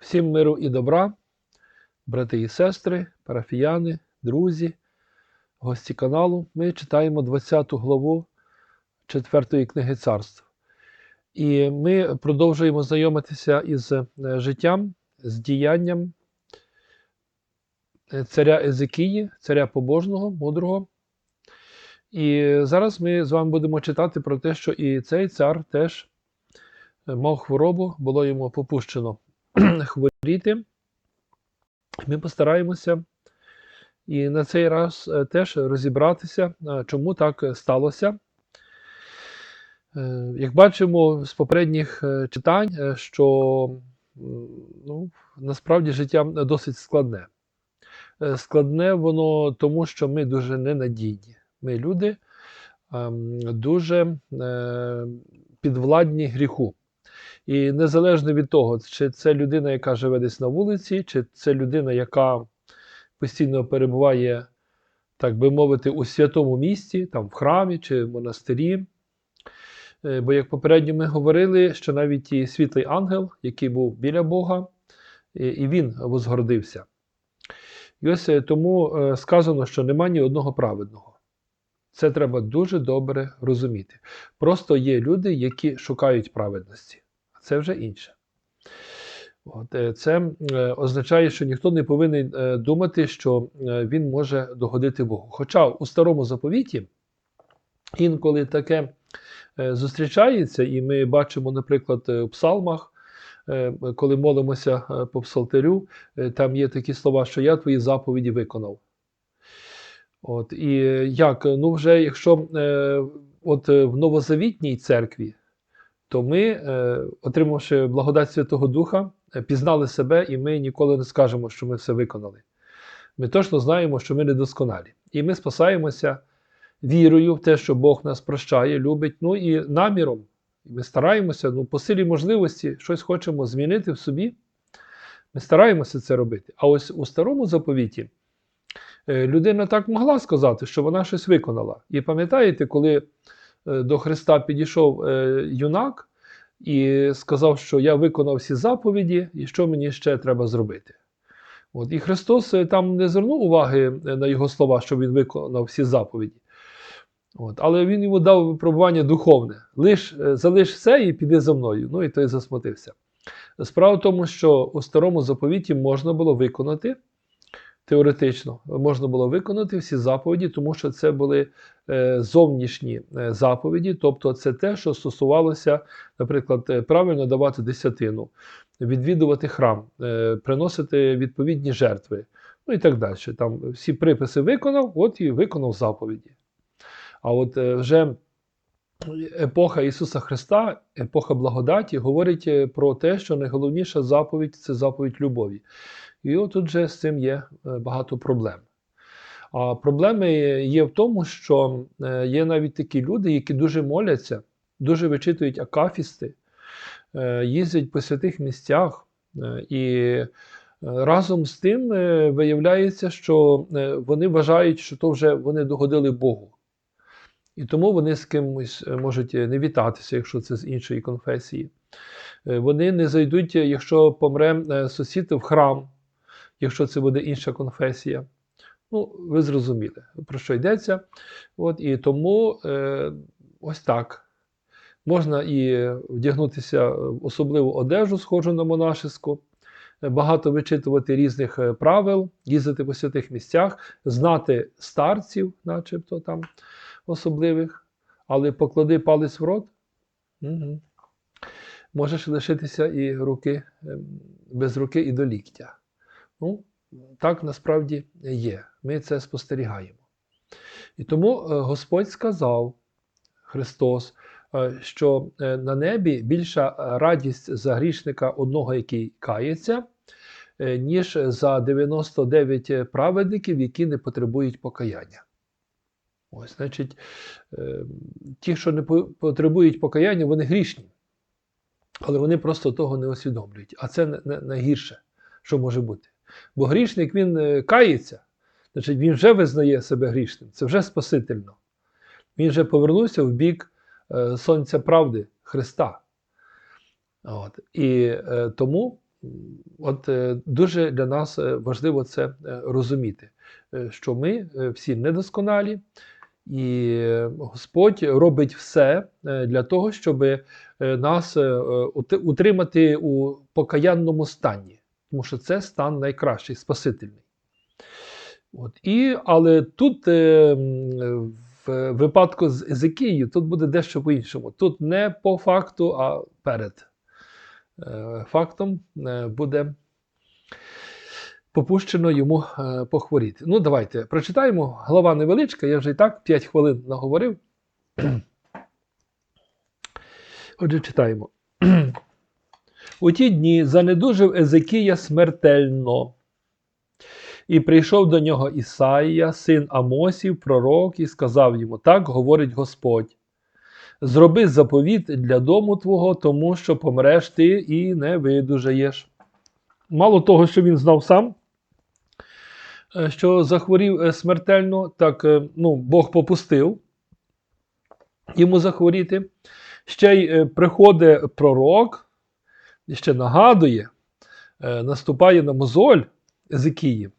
Всім миру і добра, брати і сестри, парафіяни, друзі, гості каналу. Ми читаємо 20 главу 4 книги царств. І ми продовжуємо знайомитися із е, життям, з діянням е, царя Езекії, царя побожного, мудрого. І зараз ми з вами будемо читати про те, що і цей цар теж е, мав хворобу, було йому попущено хворіти. Ми постараємося і на цей раз е, теж розібратися, е, чому так сталося. Е, Як бачимо з попередніх читань, що ну, насправді життя досить складне. Складне воно тому, що ми дуже ненадійні. Ми люди ем, дуже підвладні гріху. І незалежно від того, чи це людина, яка живе десь на вулиці, чи це людина, яка постійно перебуває, так би мовити, у святому місті, там в храмі чи в монастирі. Е, Бо, як попередньо ми говорили, що навіть і світлий ангел, який був біля Бога, і він возгордився. І ось е, тому е, сказано, що нема ні одного праведного. Це треба дуже добре розуміти. Просто є люди, які шукають праведності, це вже інше. От, е, це е, означає, що ніхто не повинен е, думати, що він може догодити Богу. Хоча у старому заповіті інколи таке зустрічається, і ми бачимо, наприклад, у псалмах, коли молимося по псалтирю, там є такі слова, що я твої заповіді виконав. От, і як? Ну, вже якщо от в новозавітній церкві, то ми, е, отримавши благодать Святого Духа, е, пізнали себе, і ми ніколи не скажемо, що ми все виконали. Ми точно знаємо, що ми недосконалі. І ми спасаємося вірою в те, що Бог нас прощає, любить, ну і наміром. Ми стараємося, ну, по силі можливості, щось хочемо змінити в собі. Ми стараємося це робити. А ось у старому заповіті е, людина так могла сказати, що вона щось виконала. І пам'ятаєте, коли до Христа підійшов е, юнак і сказав, що я виконав всі заповіді, і що мені ще треба зробити. От, і Христос е, там не звернув уваги е, на його слова, що він виконав всі заповіді. От, але він йому дав випробування духовне. Лиш, е, залиш все і піди за мною. Ну і той засмутився. Справа в тому, що у старому заповіті можна було виконати теоретично, можна було виконати всі заповіді, тому що це були е, зовнішні е, заповіді, тобто це те, що стосувалося, наприклад, е, правильно давати десятину, відвідувати храм, приносити відповідні жертви, ну і так далі. Там всі приписи виконав, от і виконав заповіді. А от вже епоха Ісуса Христа, епоха благодаті, говорить про те, що найголовніша заповідь це заповідь любові. І от тут же з цим є е, багато проблем. А проблеми є в тому, що е, є навіть такі люди, які дуже моляться, дуже вичитують акафісти, е, їздять по святих місцях, і разом з тим виявляється, що вони вважають, що то вже вони догодили Богу. І тому вони з кимось можуть не вітатися, якщо це з іншої конфесії. Вони не зайдуть, якщо помре сусід в храм, якщо це буде інша конфесія. Ну, ви зрозуміли, про що йдеться. От, і тому е, ось так. Можна і вдягнутися в особливу одежу, схожу на монашеську, е, багато вичитувати різних е, правил, їздити по святих місцях, знати старців, начебто там особливих, але поклади палець в рот, угу. можеш лишитися і руки ем, без руки і до ліктя. Ну, так насправді є. Ми це спостерігаємо. І тому е, Господь сказав, Христос, е, що е, на небі більша радість за грішника одного, який кається, ніж за 99 праведників, які не потребують покаяння. Ось, значить, ті, що не потребують покаяння, вони грішні. Але вони просто того не усвідомлюють. А це найгірше, що може бути. Бо грішник він е, кається, значить він вже визнає себе грішним, це вже спасительно. Він вже повернувся в бік е, Сонця правди Христа. От. І е, тому От дуже для нас важливо це розуміти, що ми всі недосконалі, і Господь робить все для того, щоб нас ут- утримати у покаянному стані, тому що це стан найкращий, спасительний. От. І, але тут, е, в випадку з Езекією, тут буде дещо по-іншому. Тут не по факту, а перед е, фактом е, буде попущено йому е, похворіти. Ну, давайте прочитаємо. Глава невеличка, я вже і так 5 хвилин наговорив. Отже, читаємо. У ті дні занедужив Езекія смертельно. І прийшов до нього Ісаїя, син Амосів, пророк, і сказав йому: Так говорить Господь. Зроби заповіт для дому твого, тому що помреш ти і не видужаєш. Мало того, що він знав сам, е, що захворів е, смертельно, так е, ну, Бог попустив йому захворіти. Ще й приходить пророк, ще нагадує, е, наступає на мозоль Езекії.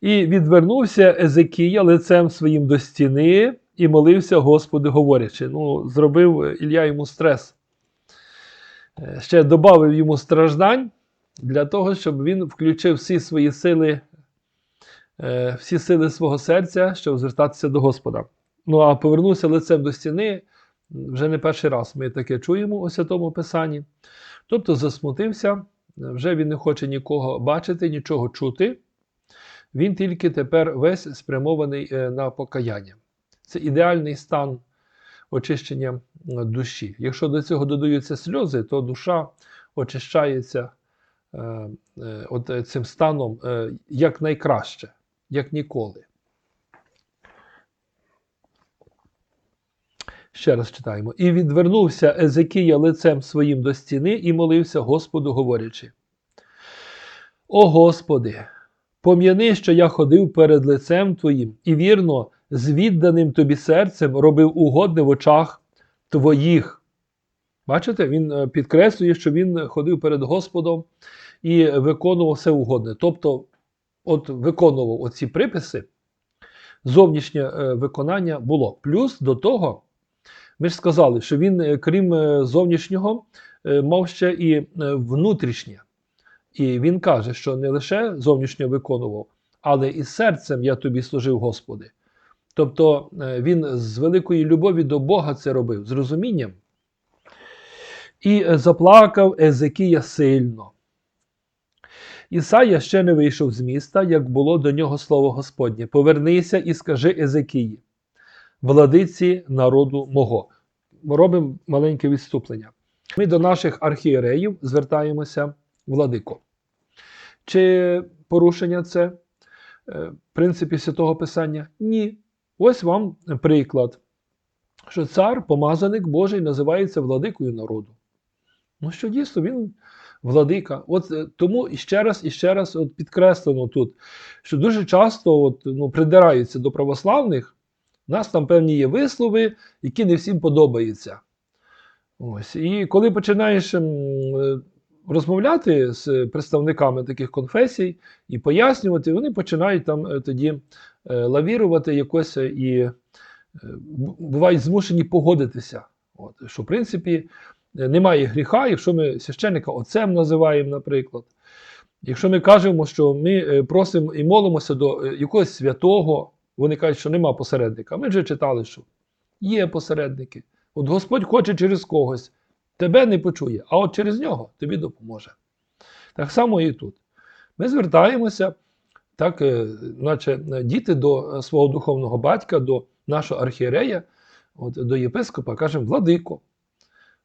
І відвернувся Езекія лицем своїм до стіни і молився Господу, говорячи. Ну, зробив Ілля йому стрес. Е, Ще додав йому страждань для того, щоб він включив всі свої сили, е, всі сили свого серця, щоб звертатися до Господа. Ну а повернувся лицем до стіни. Вже не перший раз ми таке чуємо у Святому Писанні. Тобто засмутився, вже він не хоче нікого бачити, нічого чути. Він тільки тепер весь спрямований е, на покаяння. Це ідеальний стан очищення е, душі. Якщо до цього додаються сльози, то душа очищається е, от цим станом як найкраще, як ніколи. Ще раз читаємо. І відвернувся Езекія лицем своїм до стіни і молився Господу, говорячи: О Господи, пом'яни, що я ходив перед лицем Твоїм, і вірно, з відданим тобі серцем робив угодне в очах Твоїх. Бачите, він е, підкреслює, що він ходив перед Господом і виконував все угодне. Тобто, от виконував оці приписи, зовнішнє е, виконання було. Плюс до того, ми ж сказали, що він, е, крім е, зовнішнього, е, мав ще і внутрішнє. І він каже, що не лише зовнішньо виконував, але і серцем я тобі служив, Господи. Тобто він з великої любові до Бога це робив, з розумінням. І заплакав Езекія сильно. Ісая ще не вийшов з міста, як було до нього слово Господнє. Повернися і скажи Езекії, владиці народу мого. Ми робимо маленьке відступлення. Ми до наших архієреїв звертаємося владико. Чи порушення це е, в принципі Святого Писання? Ні. Ось вам приклад, що цар, помазаник Божий, називається владикою народу. Ну що дійсно він владика. От е, тому ще раз і ще раз от підкреслено тут, що дуже часто от, ну, придираються до православних. У нас там певні є вислови, які не всім подобаються. Ось. І коли починаєш е, розмовляти з представниками таких конфесій і пояснювати, вони починають там е, тоді е, лавірувати якось і бувають змушені погодитися. От, що, в принципі, немає гріха, якщо ми священника отцем називаємо, наприклад. Якщо ми кажемо, що ми просимо і молимося до якогось святого, вони кажуть, що нема посередника. Ми вже читали, що є посередники. От Господь хоче через когось, тебе не почує, а от через нього тобі допоможе. Так само і тут. Ми звертаємося, так, е, наче е, діти до е, свого духовного батька, до нашого архієрея, от, до єпископа, кажемо владико.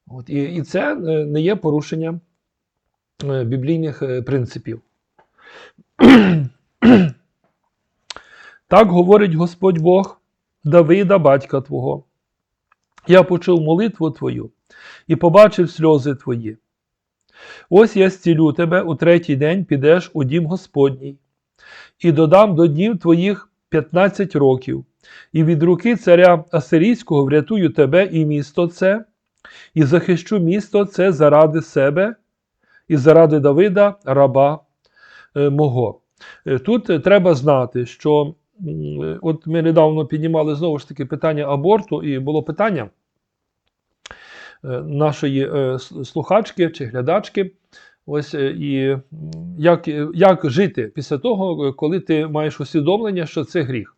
От, і, і це не є порушення е, біблійних принципів. Так говорить Господь Бог Давида, батька Твого. Я почув молитву Твою і побачив сльози Твої. Ось я зцілю тебе у третій день підеш у дім Господній, і додам до днів твоїх 15 років, і від руки царя Асирійського врятую тебе і місто це, і захищу місто це заради себе і заради Давида, раба е, мого. Е, Тут треба знати, що от ми недавно піднімали знову ж таки питання аборту, і було питання е, нашої е, слухачки чи глядачки. Ось е, і як, е, як жити після того, е, коли ти маєш усвідомлення, що це гріх.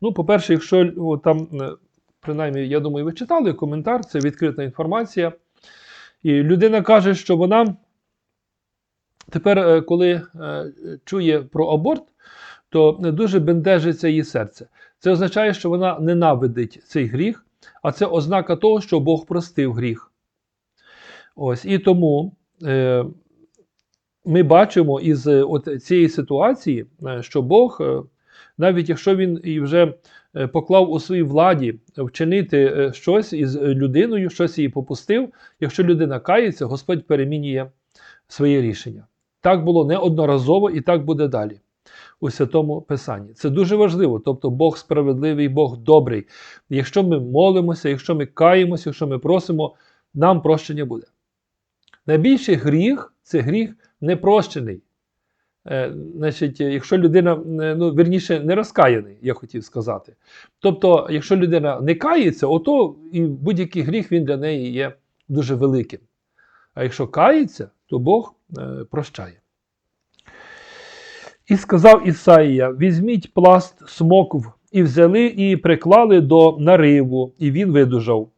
Ну, по-перше, якщо там, е, принаймні, я думаю, ви читали коментар, це відкрита інформація. І людина каже, що вона тепер, е, коли е, чує про аборт, то дуже бентежиться її серце. Це означає, що вона ненавидить цей гріх, а це ознака того, що Бог простив гріх. Ось і тому е, ми бачимо із е, от цієї ситуації, е, що Бог, е, навіть якщо він і вже поклав у своїй владі вчинити щось із людиною, щось її попустив, якщо людина кається, Господь перемінює своє рішення. Так було неодноразово і так буде далі у святому Писанні. Це дуже важливо. Тобто Бог справедливий, Бог добрий. Якщо ми молимося, якщо ми каємося, якщо ми просимо, нам прощення буде. Найбільший гріх це гріх непрощений. Е, значить, якщо людина, е, ну, верніше, не розкаяний, я хотів сказати. Тобто, якщо людина не кається, ото і будь-який гріх він для неї є дуже великим. А якщо кається, то Бог е, прощає. І сказав Ісаїя: візьміть пласт смокв, і взяли і приклали до нариву, і він видужав.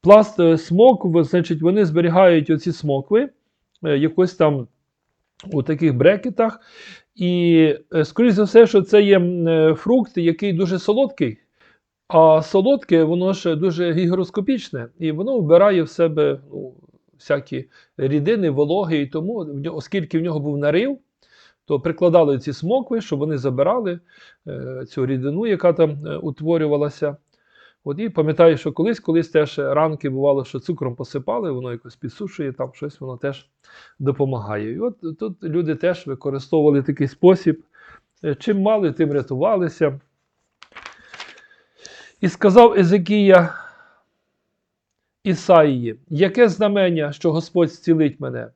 Пласт е, смокв, значить, вони зберігають оці смокви е, якось там у таких брекетах. І, е, скоріш за все, що це є фрукт, який дуже солодкий. А солодке, воно ж дуже гігроскопічне, і воно вбирає в себе ну, всякі рідини, вологи, і тому, оскільки в нього був нарив, то прикладали ці смокви, щоб вони забирали е, цю рідину, яка там е, утворювалася. От і пам'ятаю, що колись, колись теж ранки бувало, що цукром посипали, воно якось підсушує, там щось воно теж допомагає. І от тут люди теж використовували такий спосіб. Е, Чим мали, тим рятувалися. І сказав Езекія Ісаїї, яке знамення, що Господь зцілить мене?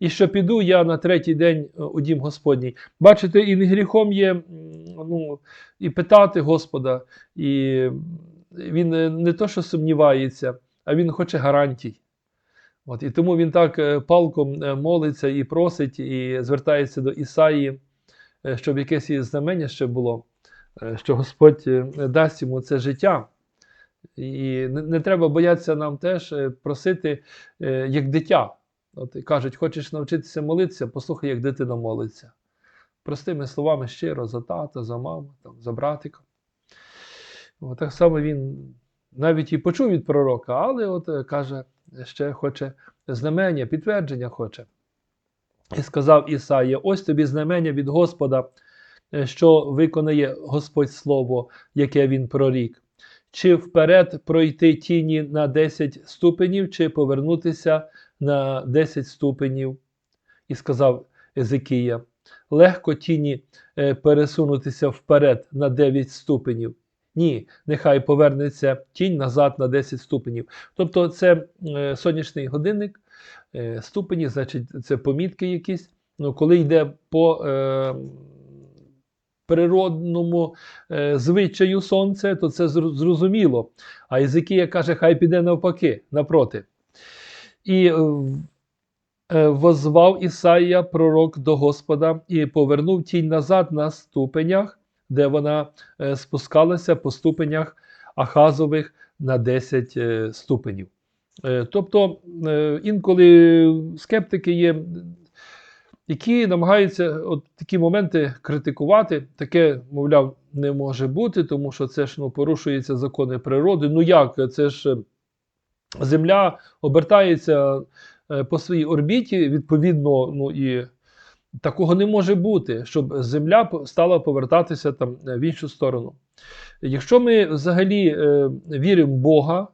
І що піду я на третій день е, у дім Господній. Бачите, і не гріхом є ну, і питати Господа, і він е, не то, що сумнівається, а він хоче гарантій. От, і тому він так е, палком молиться і просить, і звертається до Ісаї, щоб якесь її знамення ще було, що Господь дасть йому це життя. І не, треба боятися нам теж просити як дитя. От і кажуть, хочеш навчитися молитися, послухай, як дитина молиться. Простими словами щиро за тата, за маму, там, за братика. От так само він навіть і почув від пророка, але от е, каже, ще хоче знамення, підтвердження хоче. І сказав Ісаїя: ось тобі знамення від Господа, е, що виконає Господь Слово, яке він прорік. Чи вперед пройти тіні на 10 ступенів, чи повернутися на 10 ступенів? І сказав Езекія: легко тіні е, пересунутися вперед на 9 ступенів. Ні, нехай повернеться тінь назад на 10 ступенів. Тобто це е, сонячний годинник, е, ступені, значить, це помітки якісь. Ну, коли йде по е, природному е, звичаю сонце, то це зрозуміло. А Єзикія каже, хай піде навпаки, напроти. І е, е, возвав Ісаїя пророк до Господа і повернув тінь назад на ступенях, де вона е, спускалася по ступенях Ахазових на 10 е, ступенів. Тобто інколи скептики є, які намагаються от такі моменти критикувати. Таке, мовляв, не може бути, тому що це ж ну, порушуються закони природи. Ну як? Це ж Земля обертається е, по своїй орбіті, відповідно, ну і такого не може бути, щоб Земля стала повертатися там е, в іншу сторону. Якщо ми взагалі е, віримо в Бога,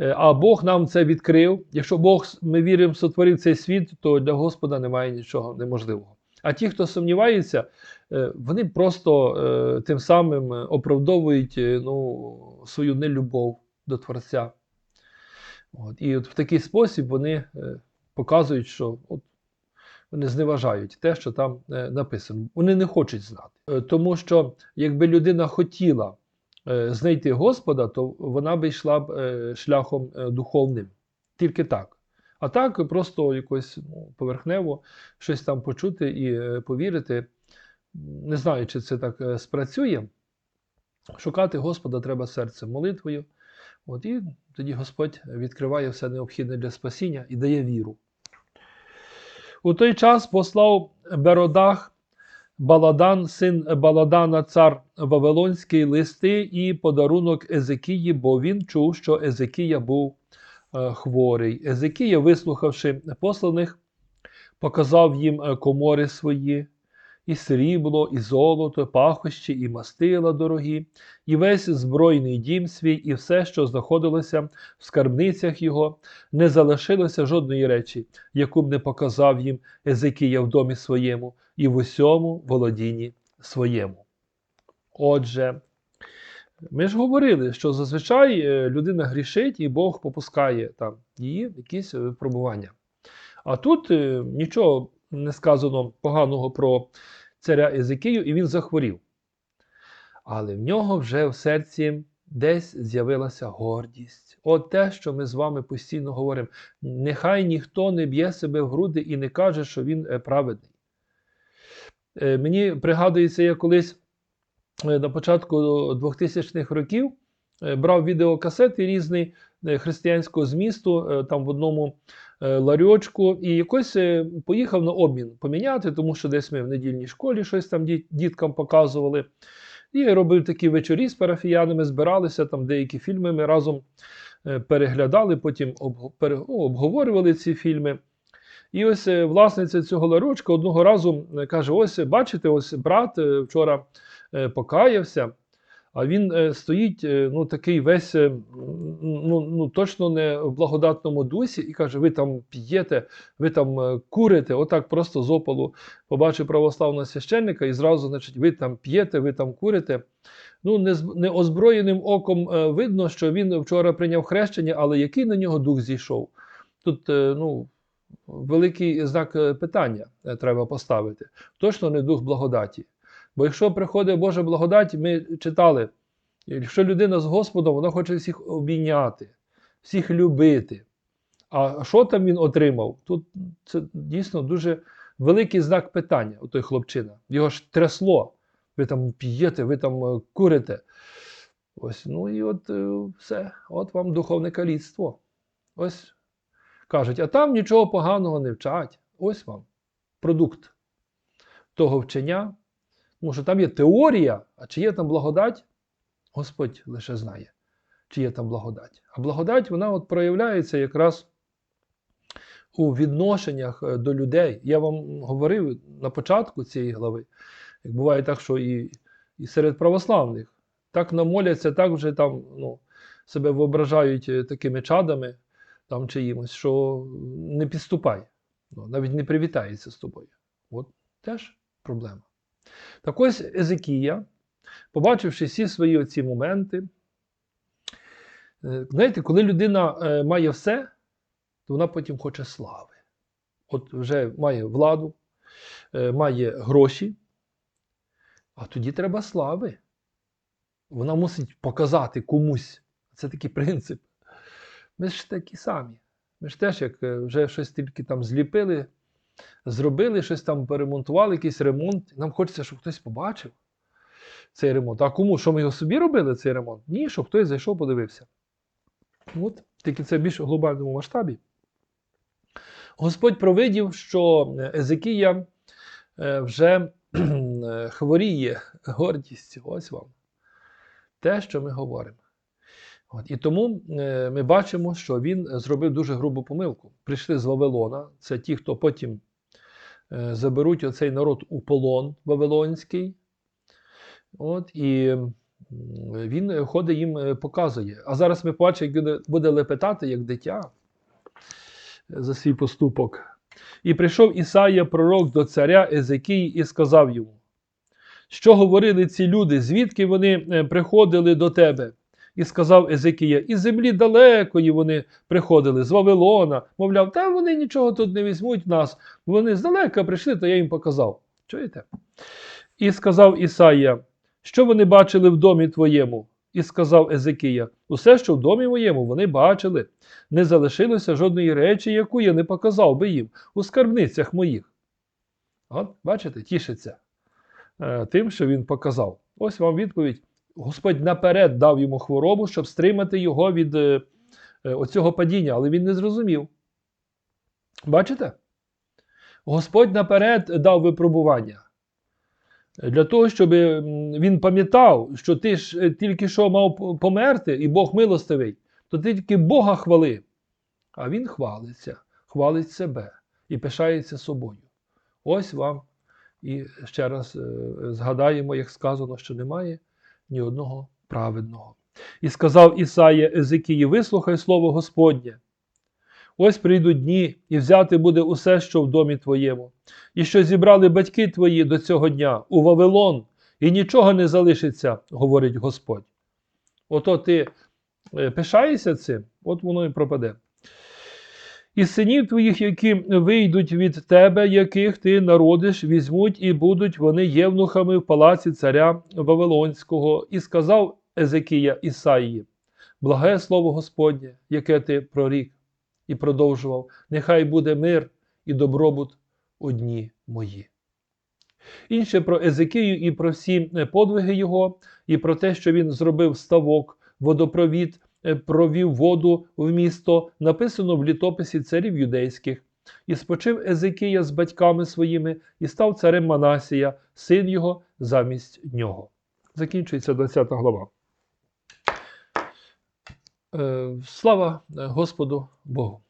е, а Бог нам це відкрив, якщо Бог ми віримо, сотворив цей світ, то для Господа немає нічого неможливого. А ті, хто сумнівається, е, вони просто е, тим самим е, оправдовують е, ну, свою нелюбов до Творця. От, і от в такий спосіб вони е, показують, що от, вони зневажають те, що там е, написано. Вони не хочуть знати. Е, Тому що якби людина хотіла знайти Господа, то вона би йшла б шляхом духовним. Тільки так. А так просто якось ну, поверхнево щось там почути і повірити. Не знаю, чи це так спрацює. Шукати Господа треба серцем молитвою. От, і тоді Господь відкриває все необхідне для спасіння і дає віру. У той час послав Беродах Баладан, син Баладана, цар Вавилонський, листи і подарунок Езекії, бо він чув, що Езекія був е, хворий. Езекія, вислухавши посланих, показав їм е, комори свої, і срібло, і золото, пахощі, і мастила дорогі, і весь збройний дім свій, і все, що знаходилося в скарбницях його, не залишилося жодної речі, яку б не показав їм Езекія в домі своєму і в усьому володінні своєму. Отже, ми ж говорили, що зазвичай е, людина грішить і Бог попускає там її якісь е, випробування. А тут е, нічого не сказано поганого про царя Езекію, і він захворів. Але в нього вже в серці десь з'явилася гордість. От те, що ми з вами постійно говоримо. Нехай ніхто не б'є себе в груди і не каже, що він е, праведний. Е, Мені пригадується, я колись е, на початку 2000-х років брав відеокасети різні християнського змісту, там в одному ларьочку, і якось е, поїхав на обмін поміняти, тому що десь ми в недільній школі щось там діткам показували. І робив такі вечорі з парафіянами, збиралися там деякі фільми. Ми разом е, переглядали, потім ну, обговорювали ці фільми. І ось е, власниця цього ларочка одного разу е, каже: ось бачите, ось брат е, вчора е, покаявся, а він е, стоїть, е, ну такий весь е, ну, ну, точно не в благодатному дусі, і каже: ви там п'єте, ви там курите, отак просто з опалу побачив православного священника, і зразу, значить, ви там п'єте, ви там курите. Ну, не неозброєним оком видно, що він вчора прийняв хрещення, але який на нього дух зійшов? Тут, ну, великий знак питання треба поставити. Точно не дух благодаті. Бо якщо приходить Божа благодать, ми читали, якщо людина з Господом, вона хоче всіх обійняти, всіх любити. А що там він отримав? Тут це дійсно дуже великий знак питання, у той хлопчина. Його ж трясло. Ви там п'єте, ви там е, курите. Ось, ну і от е, все, от вам духовне каліцтво. Ось кажуть, а там нічого поганого не вчать. Ось вам продукт того вчення. Тому що там є теорія, а чи є там благодать, Господь лише знає, чи є там благодать. А благодать вона от проявляється якраз у відношеннях е, до людей. Я вам говорив на початку цієї глави, як буває так, що і, і серед православних так намоляться, так вже там ну, себе виображають е, такими чадами там чиїмось, що не підступай, ну, навіть не привітається з тобою. От теж проблема. Так ось Езекія, побачивши всі свої оці моменти, е, знаєте, коли людина е, має все, то вона потім хоче слави. От вже має владу, е, має гроші, а тоді треба слави. Вона мусить показати комусь. Це такий принцип. Ми ж такі самі. Ми ж теж, як вже щось тільки там зліпили, зробили, щось там поремонтували, якийсь ремонт. Нам хочеться, щоб хтось побачив цей ремонт. А кому? Що ми його собі робили, цей ремонт? Ні, щоб хтось зайшов, подивився. От, тільки це більш у глобальному масштабі. Господь провидів, що Езекія е, вже е, хворіє гордістю. Ось вам. Те, що ми говоримо. От, і тому е, ми бачимо, що він зробив дуже грубу помилку. Прийшли з Вавилона, це ті, хто потім е, заберуть оцей народ у полон Вавилонський. От, і він ходить їм е, показує. А зараз ми бачимо, як буде лепетати, як дитя е, за свій поступок. І прийшов Ісаїя, пророк до царя Езекії, і сказав йому, що говорили ці люди, звідки вони е, приходили до тебе? І сказав Езекія, із землі далекої вони приходили, з Вавилона. Мовляв, та вони нічого тут не візьмуть нас. Вони здалека прийшли, то я їм показав. Чуєте? І сказав Ісаїя, що вони бачили в домі твоєму? І сказав Езекія, усе, що в домі моєму, вони бачили. Не залишилося жодної речі, яку я не показав би їм у скарбницях моїх. От, бачите, тішиться е, тим, що він показав. Ось вам відповідь. Господь наперед дав йому хворобу, щоб стримати його від е, е, оцього падіння, але він не зрозумів. Бачите? Господь наперед дав випробування. Для того, щоб він пам'ятав, що ти ж е, тільки що мав померти, і Бог милостивий, то ти тільки Бога хвали. А він хвалиться, хвалить себе і пишається собою. Ось вам і ще раз е, згадаємо, як сказано, що немає ні одного праведного. І сказав Ісая Езекії: вислухай слово Господнє. Ось прийдуть дні, і взяти буде усе, що в домі твоєму, і що зібрали батьки твої до цього дня у Вавилон, і нічого не залишиться, говорить Господь. Ото ти е, пишаєшся цим, от воно і пропаде. І синів твоїх, які вийдуть від тебе, яких ти народиш, візьмуть, і будуть вони євнухами в палаці царя Вавилонського, і сказав Езекія Ісаїї, благе слово Господнє, яке ти прорік, і продовжував, нехай буде мир і добробут одні мої. Інше про Езекію і про всі подвиги його, і про те, що він зробив ставок, водопровід, провів воду в місто, написано в літописі царів юдейських. І спочив Езекія з батьками своїми, і став царем Манасія, син його замість нього. Закінчується 20 глава. Е, Слава е, Господу Богу.